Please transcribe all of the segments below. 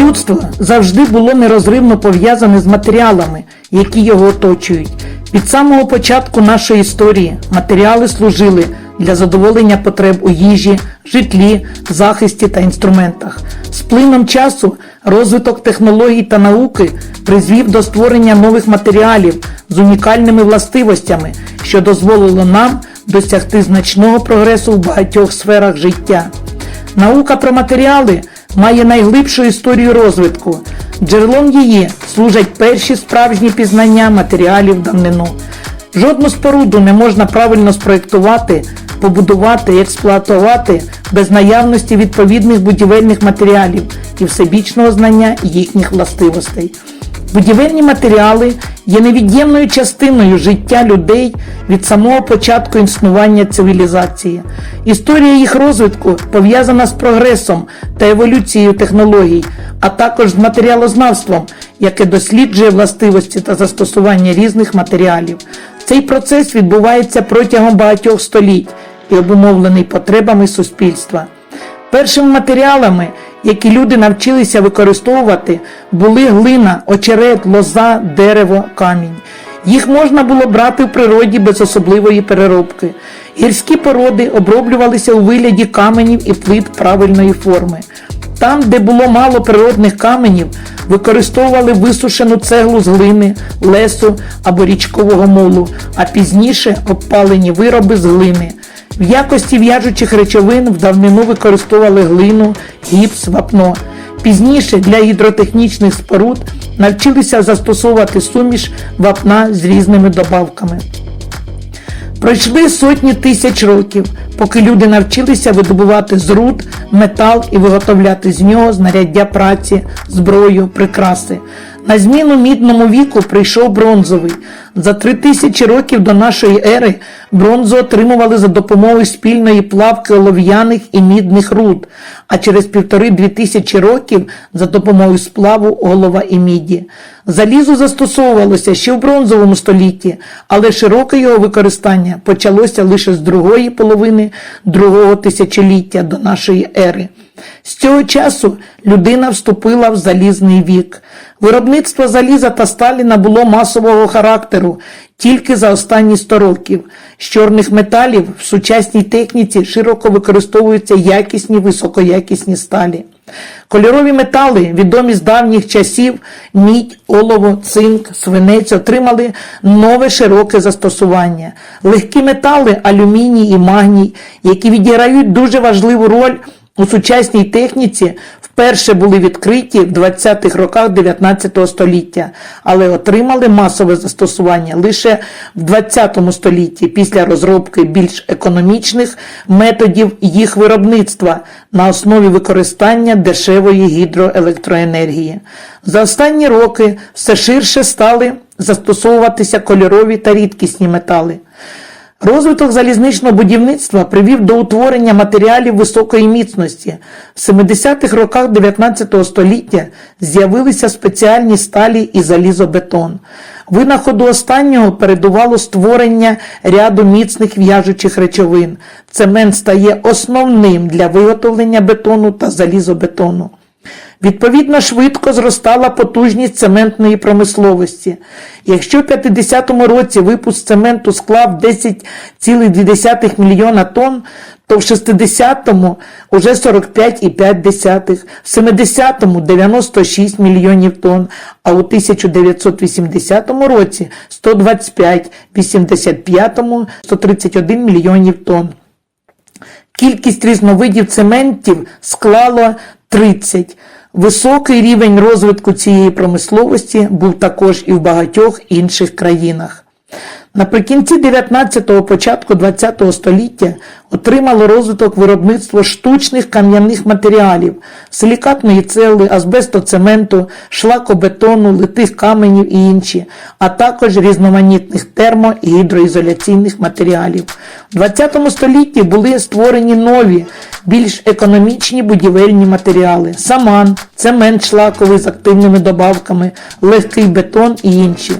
Людство завжди було нерозривно пов'язане з матеріалами, які його оточують. Від самого початку нашої історії матеріали служили для задоволення потреб у їжі, житлі, захисті та інструментах. З плином часу розвиток технологій та науки призвів до створення нових матеріалів з унікальними властивостями, що дозволило нам досягти значного прогресу в багатьох сферах життя. Наука про матеріали має найглибшу історію розвитку. Джерелом її служать перші справжні пізнання матеріалів давнину. Жодну споруду не можна правильно спроєктувати, побудувати експлуатувати без наявності відповідних будівельних матеріалів і всебічного знання їхніх властивостей. Будівельні матеріали є невід'ємною частиною життя людей від самого початку існування цивілізації. Історія їх розвитку пов'язана з прогресом та еволюцією технологій, а також з матеріалознавством, яке досліджує властивості та застосування різних матеріалів. Цей процес відбувається протягом багатьох століть і обумовлений потребами суспільства. Першими матеріалами, які люди навчилися використовувати, були глина, очерет, лоза, дерево, камінь. Їх можна було брати в природі без особливої переробки. Гірські породи оброблювалися у вигляді каменів і плит правильної форми. Там, де було мало природних каменів, використовували висушену цеглу з глини, лесу або річкового мулу, а пізніше обпалені вироби з глини. В якості в'яжучих речовин в давнину використовували глину, гіпс, вапно. Пізніше для гідротехнічних споруд навчилися застосовувати суміш вапна з різними добавками. Пройшли сотні тисяч років, поки люди навчилися видобувати з руд метал і виготовляти з нього знаряддя праці, зброю, прикраси. На зміну мідному віку прийшов бронзовий. За три тисячі років до нашої ери бронзу отримували за допомогою спільної плавки олов'яних і мідних руд, а через півтори-дві тисячі років за допомогою сплаву олова і міді. Залізо застосовувалося ще в бронзовому столітті, але широке його використання почалося лише з другої половини другого тисячоліття до нашої ери. З цього часу людина вступила в залізний вік. Виробництво заліза та сталі набуло масового характеру тільки за останні 100 років. З чорних металів в сучасній техніці широко використовуються якісні високоякісні сталі. Кольорові метали, відомі з давніх часів, мідь, олово, цинк, свинець отримали нове широке застосування. Легкі метали, алюміній і магній, які відіграють дуже важливу роль у сучасній техніці вперше були відкриті в 20-х роках 19 століття, але отримали масове застосування лише в 20 столітті після розробки більш економічних методів їх виробництва на основі використання дешевої гідроелектроенергії. За останні роки все ширше стали застосовуватися кольорові та рідкісні метали. Розвиток залізничного будівництва привів до утворення матеріалів високої міцності. В 70-х роках 19 століття з'явилися спеціальні сталі і залізобетон. Винаходу останнього передувало створення ряду міцних в'яжучих речовин. Цемент стає основним для виготовлення бетону та залізобетону. Відповідно, швидко зростала потужність цементної промисловості. Якщо в 50-му році випуск цементу склав 10,2 мільйона тонн, то в 60-му уже 45,5, в 70-му 96 мільйонів тонн, а у 1980 році 125, в 85-му 131 мільйонів тонн. Кількість різновидів цементів склала 30. Високий рівень розвитку цієї промисловості був також і в багатьох інших країнах. Наприкінці 19-го, початку 20-го століття отримало розвиток виробництво штучних кам'яних матеріалів, силікатної цегли, азбестоцементу, шлакобетону, литих каменів і інші, а також різноманітних термо- і гідроізоляційних матеріалів. У 20 столітті були створені нові, більш економічні будівельні матеріали: саман, цемент шлаковий з активними добавками, легкий бетон і інші.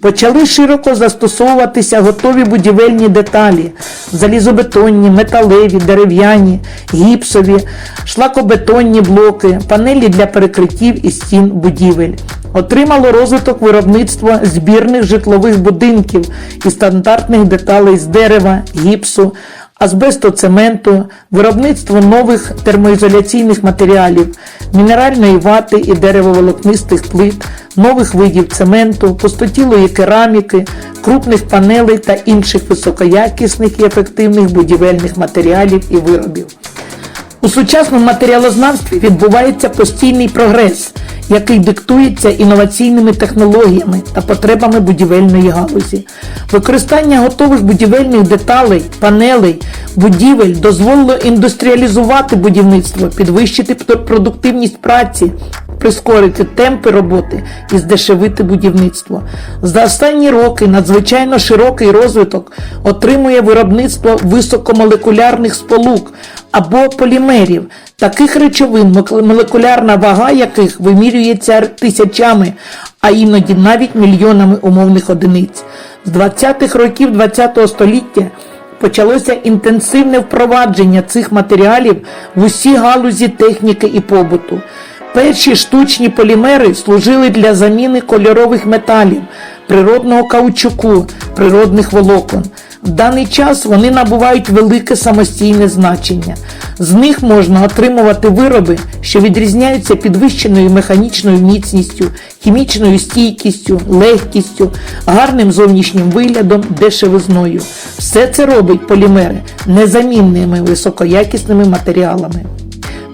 Почали широко застосовуватися готові будівельні деталі: залізобетонні, металеві, дерев'яні, гіпсові, шлакобетонні блоки, панелі для перекриттів і стін будівель. Отримало розвиток виробництва збірних житлових будинків і стандартних деталей з дерева, гіпсу, азбестоцементу, виробництво нових термоізоляційних матеріалів, мінеральної вати і деревоволокнистих плит, нових видів цементу, пустотілої кераміки, крупних панелей та інших високоякісних і ефективних будівельних матеріалів і виробів. У сучасному матеріалознавстві відбувається постійний прогрес, який диктується інноваційними технологіями та потребами будівельної галузі. Використання готових будівельних деталей, панелей, будівель дозволило індустріалізувати будівництво, підвищити продуктивність праці, прискорити темпи роботи і здешевити будівництво. За останні роки надзвичайно широкий розвиток отримує виробництво високомолекулярних сполук або полімерів, таких речовин, молекулярна вага яких вимірюється тисячами, а іноді навіть мільйонами умовних одиниць. З 20-х років ХХ століття почалося інтенсивне впровадження цих матеріалів в усі галузі техніки і побуту. Перші штучні полімери служили для заміни кольорових металів, природного каучуку, природних волокон. В даний час вони набувають велике самостійне значення. З них можна отримувати вироби, що відрізняються підвищеною механічною міцністю, хімічною стійкістю, легкістю, гарним зовнішнім виглядом, дешевизною. Все це робить полімери незамінними високоякісними матеріалами.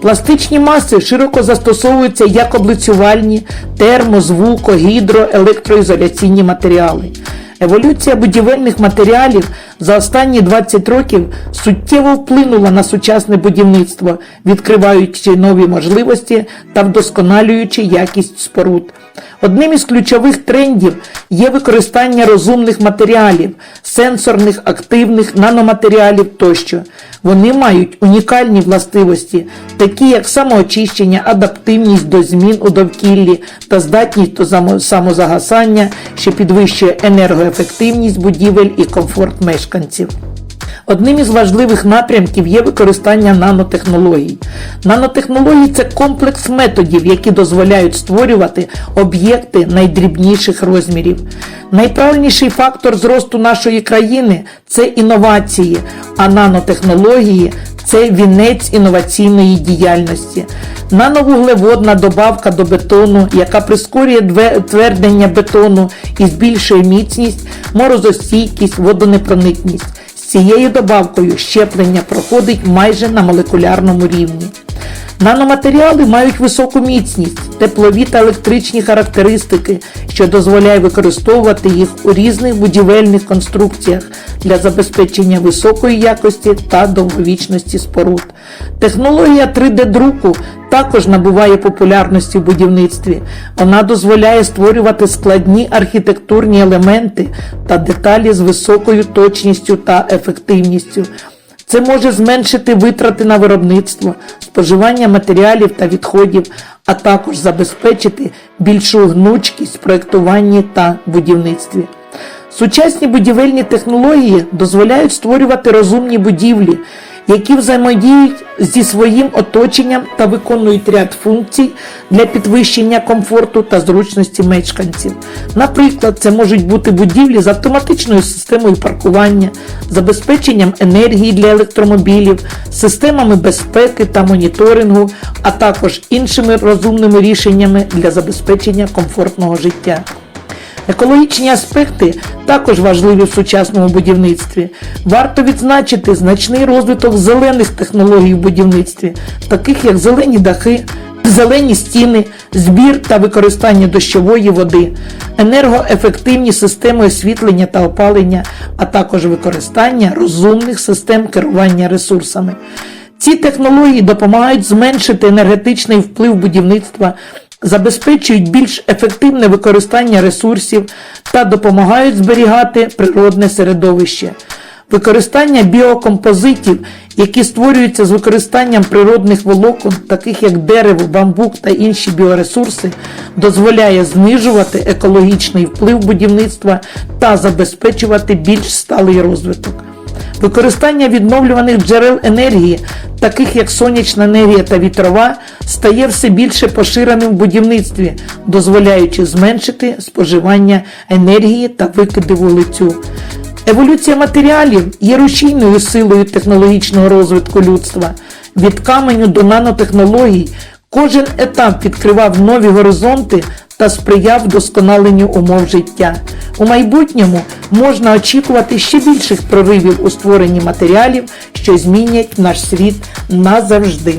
Пластичні маси широко застосовуються як облицювальні, термо, звуко, гідро, електроізоляційні матеріали. Еволюція будівельних матеріалів за останні 20 років суттєво вплинула на сучасне будівництво, відкриваючи нові можливості та вдосконалюючи якість споруд. Одним із ключових трендів є використання розумних матеріалів, сенсорних, активних наноматеріалів тощо. Вони мають унікальні властивості, такі як самоочищення, адаптивність до змін у довкіллі та здатність до самозагасання, що підвищує енергоефективність будівель і комфорт мешканців. Одним із важливих напрямків є використання нанотехнологій. Нанотехнології це комплекс методів, які дозволяють створювати об'єкти найдрібніших розмірів. Найправильніший фактор зросту нашої країни це інновації, а нанотехнології це вінець інноваційної діяльності. Нановуглеводна добавка до бетону, яка прискорює твердення бетону і збільшує міцність, морозостійкість, водонепроникність. З цією добавкою щеплення проходить майже на молекулярному рівні. Наноматеріали мають високу міцність, теплові та електричні характеристики, що дозволяє використовувати їх у різних будівельних конструкціях для забезпечення високої якості та довговічності споруд. Технологія 3D-друку також набуває популярності в будівництві. Вона дозволяє створювати складні архітектурні елементи та деталі з високою точністю та ефективністю. Це може зменшити витрати на виробництво, споживання матеріалів та відходів, а також забезпечити більшу гнучкість в проєктуванні та будівництві. Сучасні будівельні технології дозволяють створювати розумні будівлі, які взаємодіють зі своїм оточенням та виконують ряд функцій для підвищення комфорту та зручності мешканців. Наприклад, це можуть бути будівлі з автоматичною системою паркування, забезпеченням енергії для електромобілів, системами безпеки та моніторингу, а також іншими розумними рішеннями для забезпечення комфортного життя. Екологічні аспекти також важливі в сучасному будівництві. Варто відзначити значний розвиток зелених технологій в будівництві, таких як зелені дахи, зелені стіни, збір та використання дощової води, енергоефективні системи освітлення та опалення, а також використання розумних систем керування ресурсами. Ці технології допомагають зменшити енергетичний вплив будівництва, забезпечують більш ефективне використання ресурсів та допомагають зберігати природне середовище. Використання біокомпозитів, які створюються з використанням природних волокон, таких як дерево, бамбук та інші біоресурси, дозволяє знижувати екологічний вплив будівництва та забезпечувати більш сталий розвиток. Використання відновлюваних джерел енергії, таких як сонячна енергія та вітрова, стає все більше поширеним в будівництві, дозволяючи зменшити споживання енергії та викиди вуглецю. Еволюція матеріалів є рушійною силою технологічного розвитку людства. Від каменю до нанотехнологій кожен етап відкривав нові горизонти та сприяв вдосконаленню умов життя. У майбутньому можна очікувати ще більших проривів у створенні матеріалів, що змінять наш світ назавжди.